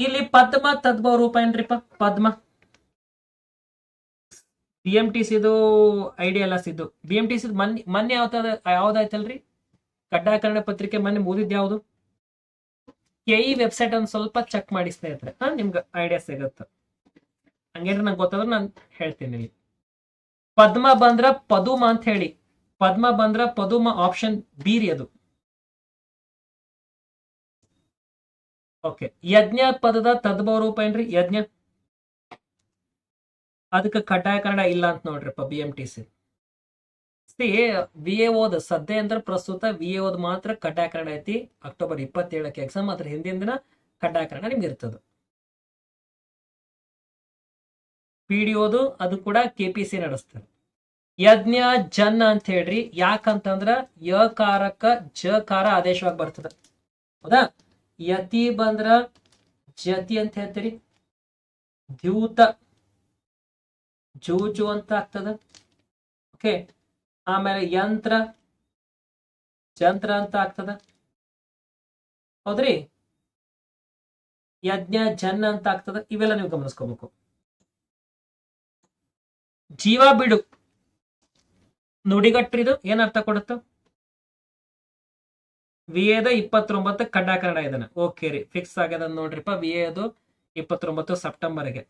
ಇಲ್ಲಿ ಪದ್ಮ ತದ್ಭವ ರೂಪ ಏನ್ರಿಪ್ಪ? ಪದ್ಮ. ಬಿ ಎಂ ಟಿ ಸಿದು ಐಡಿಯಾ ಎಲ್ಲ Siddu. B M T Sid ಮೊನ್ನೆ ಮೊನ್ನೆ ಯಾವ್ದಾದ, ಯಾವ್ದಾಯ್ತಲ್ರಿ? ಕಡ್ಡಾಯ ಕನ್ನಡ ಪತ್ರಿಕೆ ಮೊನ್ನೆ ಮುಗಿದ್ ಯಾವ್ದು? ಕೆಇ ವೆಬ್ಸೈಟ್ ಒಂದು ಸ್ವಲ್ಪ ಚೆಕ್ ಮಾಡಿ ಹಾ, ನಿಮ್ಗೆ ಐಡಿಯಾ ಸಿಗತ್ತ. ಹಂಗೇನ್ರಿ ನಂಗೆ ಗೊತ್ತಾದ್ರೆ ನಾನು ಹೇಳ್ತೀನಿ ಇಲ್ಲಿ ಪದ್ಮ ಬಂದ್ರ ಪದುಮ ಅಂತ ಹೇಳಿ. ಪದ್ಮ ಬಂದ್ರ ಪದುಮ ಆಪ್ಷನ್ ಬಿ ರೀ ಅದು. ಓಕೆ ಯಜ್ಞ ಪದದ ತದ್ಭವ ರೂಪ ಏನ್ರಿ? ಯಜ್ಞ. ಅದಕ್ಕೆ ಕಡ್ಡಾಯ ಕನ್ನಡ ಇಲ್ಲ ಅಂತ ನೋಡ್ರಿಪ್ಪ B M T C C V A ಓದ್ ಸದ್ಯ ಅಂದ್ರೆ ಪ್ರಸ್ತುತ ವಿ ಎ ಓದ್ ಮಾತ್ರ ಕಡ್ಡಾಯ ಕನ್ನಡ ಐತಿ. ಅಕ್ಟೋಬರ್ ಇಪ್ಪತ್ತೇಳಕ್ಕೆ ಎಕ್ಸಾಮ್ ಅದ್ರ ಹಿಂದಿನ ದಿನ ಕಡ್ಡಾಯ ಕನ್ನಡ ನಿಮ್ಗೆ ಇರ್ತದ. ಪಿ ಡಿ ಓದು ಅದು ಕೂಡ ಕೆ ಪಿ ಸಿ ನಡೆಸ್ತಾರೆ ಯಜ್ಞ, ಜನ್ ಅಂತ ಹೇಳ್ರಿ. ಯಾಕಂತಂದ್ರ ಯಕಾರಕ ಜಕಾರ ಆದೇಶವಾಗಿ ಬರ್ತದ. ಹೌದಾ? ಯತಿ ಬಂದ್ರ ಜತಿ ಅಂತ ಹೇಳ್ತೀರಿ. ದ್ಯೂತ ಜೂಜು ಅಂತ ಆಗ್ತದ. ಓಕೆ ಆಮೇಲೆ ಯಂತ್ರ ಯಂತ್ರ ಅಂತ ಆಗ್ತದ. ಹೌದ್ರಿ? ಯಜ್ಞ, ಜನ್ ಅಂತ ಆಗ್ತದ. ಇವೆಲ್ಲ ನೀವು ಗಮನಿಸ್ಕೋಬೇಕು. ಜೀವ ಬಿಡು. ನುಡಿಗಟ್ರಿದು ಏನ್ ಅರ್ಥ ಕೊಡುತ್ತ? ವಿ ಎದ ಇಪ್ಪತ್ತೊಂಬತ್ತು ಕಡ್ಡಾಯ ಕನ್ನಡ ಇದನ್ನ. ಓಕೆ ರೀ. ಫಿಕ್ಸ್ ಆಗ್ಯದ ನೋಡ್ರಿಪ್ಪ ವಿ ಎದು ಇಪ್ಪತ್ತೊಂಬತ್ತು ಸೆಪ್ಟೆಂಬರ್ಗೆ.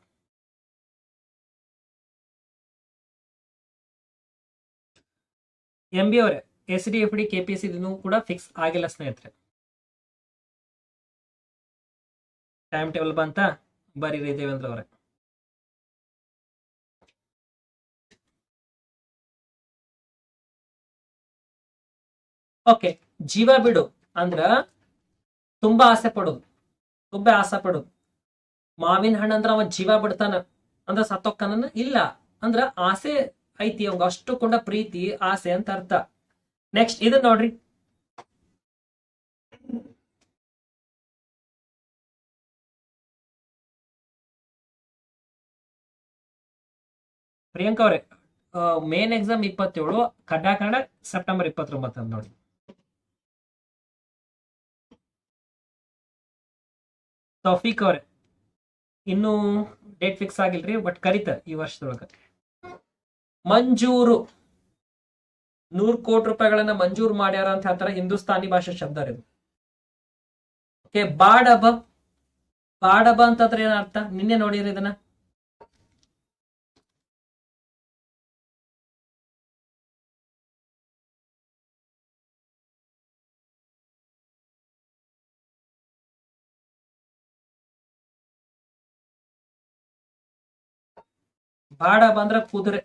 ಎಂ ಬಿ ಅವರೇ S D F D K P S ಇದನ್ನು ಕೂಡ ಫಿಕ್ಸ್ ಆಗಿಲ್ಲ ಸ್ನೇಹಿತರೆ. ಟೈಮ್ ಟೇಬಲ್ ಬಂತ? ಬರೀರಿ ದೇವೇಂದ್ರ ಅವರೇ. ಓಕೆ ಜೀವ ಬಿಡು ಅಂದ್ರ ತುಂಬಾ ಆಸೆ ಪಡೋದು ತುಂಬಾ ಆಸೆ ಪಡೋದು ಮಾವಿನ ಹಣ್ಣು ಅಂದ್ರ ಅವ ಜೀವ ಬಿಡ್ತಾನ, ಅಂದ್ರ ಸತ್ತೊಕ್ಕನ ಇಲ್ಲ. ಅಂದ್ರ ಆಸೆ ಐತಿ, ಅವಂಗ ಅಷ್ಟು ಕೊಂಡ ಪ್ರೀತಿ, ಆಸೆ ಅಂತ ಅರ್ಥ. ನೆಕ್ಸ್ಟ್ ಇದನ್ ನೋಡ್ರಿ. ಪ್ರಿಯಾಂಕಾ ಅವ್ರೆ ಮೇನ್ ಎಕ್ಸಾಮ್ ಇಪ್ಪತ್ತೇಳು ಕಡ್ಡಾಯ ಕನ್ನಡ ಸೆಪ್ಟೆಂಬರ್ ಇಪ್ಪತ್ತೊಂಬತ್ತ ನೋಡಿ ತೌಫೀಕ್ ಅವ್ರೆ, ಇನ್ನು ಡೇಟ್ ಫಿಕ್ಸ್ ಆಗಿಲ್ರಿ ಬಟ್ ಕರಿತ ಈ ವರ್ಷದೊಳಗ. ಮಂಜೂರು, ನೂರ್ ಕೋಟಿ ರೂಪಾಯಿಗಳನ್ನ ಮಂಜೂರು ಮಾಡ್ಯಾರ ಅಂತ ಹೇಳ್ತಾರೆ ಹಿಂದೂಸ್ತಾನಿ ಭಾಷೆ ಶಬ್ದ ರೀ ಓಕೆ ಬಾಡಬ ಬಾಡಬ ಅಂತಂದ್ರೆ ಏನರ್ಥ ನಿನ್ನೆ ನೋಡಿರಿ ಇದನ್ನ. ಬಾಡ ಬಂದ್ರೆ ಕುದುರೆ.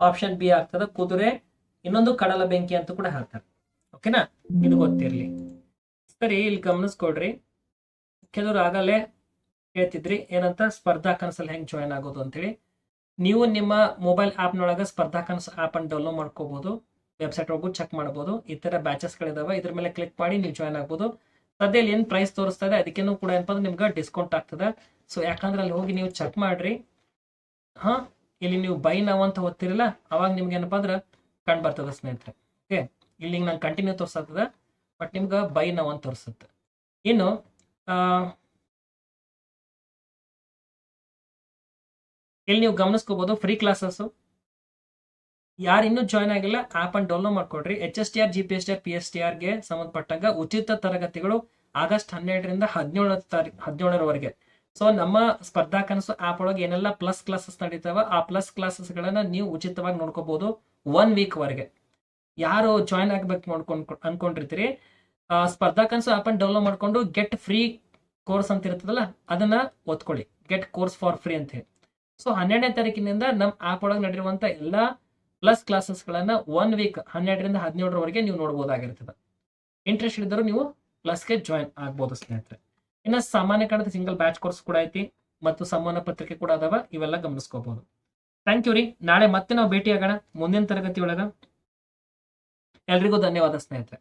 ಆಪ್ಷನ್ ಬಿ ಆಗ್ತದ, ಕುದುರೆ, ಇನ್ನೊಂದು ಕಡಲ ಬೆಂಕಿ ಅಂತ ಕೂಡ ಹೇಳ್ತಾರೆ ಓಕೆನಾ ಇದು ಗೊತ್ತಿರಲಿ. ಸರಿ, ಇಲ್ಲಿ ಗಮನಿಸ್ಕೊಡ್ರಿ. ಕೆಲವರು ಆಗಲೇ ಹೇಳ್ತಿದ್ರಿ, ಏನಂತ ಸ್ಪರ್ಧಾ ಕನಸಲ್ಲಿ ಹೆಂಗ್ ಜಾಯ್ನ್ ಆಗೋದು ಅಂತೇಳಿ. ನೀವು ನಿಮ್ಮ ಮೊಬೈಲ್ ಆಪ್ನೊಳಗ ಸ್ಪರ್ಧಾ ಕನಸು ಆಪ್ ಅನ್ನು ಡೌನ್ಲೋಡ್ ಮಾಡ್ಕೋಬಹುದು ವೆಬ್ಸೈಟ್ ಒಳಗೂ ಚೆಕ್ ಮಾಡಬಹುದು ಈ ಥರ ಬ್ಯಾಚಸ್ ಗಳಿದಾವೆ, ಇದ್ರ ಮೇಲೆ ಕ್ಲಿಕ್ ಮಾಡಿ ನೀವು ಜಾಯ್ನ್ ಆಗ್ಬೋದು. ಸದ್ಯ ಏನು ಪ್ರೈಸ್ ತೋರಿಸ್ತಾ ಇದೆ, ಅದಕ್ಕೇನು ಕೂಡ ಏನಪ್ಪ ಅಂದ್ರೆ ನಿಮ್ಗೆ ಡಿಸ್ಕೌಂಟ್ ಆಗ್ತದೆ. ಸೊ ಯಾಕಂದ್ರೆ ಅಲ್ಲಿ ಹೋಗಿ ನೀವು ಚೆಕ್ ಮಾಡ್ರಿ. ಹಾ? ಇಲ್ಲಿ ನೀವು ಬೈ ನಾವು ಅಂತ ಓದ್ತಿರಲ್ಲ, ಅವಾಗ ನಿಮ್ಗೆ ಏನಪ್ಪಾ ಅಂದ್ರೆ ಕಂಡು ಬರ್ತದ ಸ್ನೇಹಿತರೆ. ಓಕೆ ಇಲ್ಲಿ ನಂಗೆ ಕಂಟಿನ್ಯೂ ತೋರ್ಸತ್ತದ ಬಟ್ ನಿಮ್ಗೆ ಬೈ ನಾವು ಅಂತ ತೋರಿಸುತ್ತೆ. ಇನ್ನು ಇಲ್ಲಿ ನೀವು ಗಮನಿಸ್ಕೋಬಹುದು ಫ್ರೀ ಕ್ಲಾಸಸ್ ಯಾರು ಇನ್ನೂ ಜಾಯ್ನ್ ಆಗಿಲ್ಲ app download ಮಾಡ್ಕೊಡ್ರಿ. H S T R G P S T R P S T ಆರ್ಗೆ ಸಂಬಂಧಪಟ್ಟಂಗ ಉಚಿತ ತರಗತಿಗಳು ಆಗಸ್ಟ್ ಹನ್ನೆರಡರಿಂದ ಹದಿನೇಳು ತಾರೀಕು ಹದಿನೇಳರವರೆಗೆ. ಸೊ ನಮ್ಮ ಸ್ಪರ್ಧಾ ಕನಸು ಆಪ್ ಒಳಗೆ ಏನೆಲ್ಲ ಪ್ಲಸ್ ಕ್ಲಾಸಸ್ ನಡೀತಾವ, ಆ ಪ್ಲಸ್ ಕ್ಲಾಸಸ್ ಗಳನ್ನ ನೀವು ಉಚಿತವಾಗಿ ನೋಡ್ಕೋಬಹುದು ಒನ್ ವೀಕ್ ವರೆಗೆ. ಯಾರು ಜಾಯ್ನ್ ಆಗ್ಬೇಕು ನೋಡ್ಕೊಂಡ್, ಅನ್ಕೊಂಡಿರ್ತೀರಿ? ಸ್ಪರ್ಧಾ ಕನಸು ಆಪ್ ಅನ್ನು ಡೌನ್ಲೋಡ್ ಮಾಡ್ಕೊಂಡು ಗೆಟ್ ಫ್ರೀ ಕೋರ್ಸ್ ಅಂತ ಇರ್ತದಲ್ಲ, ಅದನ್ನ ಒತ್ಕೊಳ್ಳಿ ಗೆಟ್ ಕೋರ್ಸ್ ಫಾರ್ ಫ್ರೀ ಅಂತ ಹೇಳಿ. ಸೊ ಹನ್ನೆರಡನೇ ತಾರೀಕಿನಿಂದ ನಮ್ಮ ಆಪ್ ಒಳಗೆ ನಡೆಯುವಂತ ಎಲ್ಲಾ ಪ್ಲಸ್ ಕ್ಲಾಸಸ್ ಗಳನ್ನ ಒನ್ ವೀಕ್ ಹನ್ನೆರಡರಿಂದ ಹದಿನೇಳರವರೆಗೆ ನೀವು ನೋಡಬಹುದಾಗಿರ್ತದೆ ಇಂಟ್ರೆಸ್ಟ್ ಇದ್ದರೂ ನೀವು ಪ್ಲಸ್ಗೆ ಜಾಯಿನ್ ಆಗ್ಬೋದು ಸ್ನೇಹಿತರೆ. ಇನ್ನು ಸಾಮಾನ್ಯ ಕನ್ನಡ ಸಿಂಗಲ್ ಬ್ಯಾಚ್ ಕೋರ್ಸ್ ಕೂಡ ಐತಿ ಮತ್ತು ಸಂವಹನ ಪತ್ರಿಕೆ ಕೂಡ ಅದಾವ, ಇವೆಲ್ಲ ಗಮನಿಸ್ಕೋಬಹುದು ಥ್ಯಾಂಕ್ ಯು ರೀ. ನಾಳೆ ಮತ್ತೆ ನಾವು ಭೇಟಿ ಆಗೋಣ ಮುಂದಿನ ತರಗತಿ ಒಳಗ ಎಲ್ರಿಗೂ ಧನ್ಯವಾದ ಸ್ನೇಹಿತರೆ.